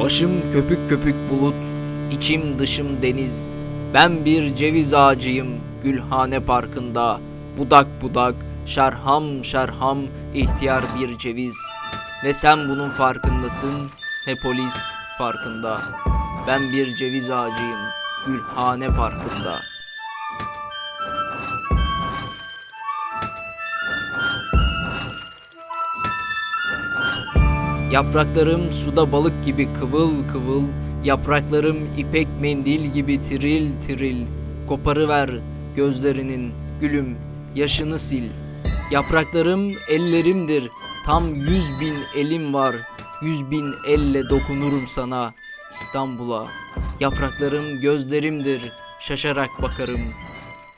Başım köpük köpük bulut, içim dışım deniz. Ben bir ceviz ağacıyım Gülhane Parkı'nda. Budak budak, şerham şerham ihtiyar bir ceviz. Ne sen bunun farkındasın, ne polis farkında. Ben bir ceviz ağacıyım Gülhane Parkı'nda. Yapraklarım suda balık gibi kıvıl kıvıl, yapraklarım ipek mendil gibi tiril tiril. Koparıver gözlerinin gülüm yaşını sil. Yapraklarım ellerimdir, tam yüz bin elim var. Yüz bin elle dokunurum sana İstanbul'a. Yapraklarım gözlerimdir, şaşarak bakarım.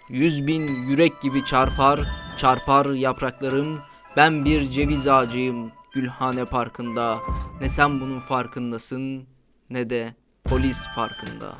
Yüz bin yürek gibi çarpar, çarpar yapraklarım. Ben bir ceviz ağacıyım Gülhane Parkı'nda. Ne sen bunun farkındasın ne de polis farkında.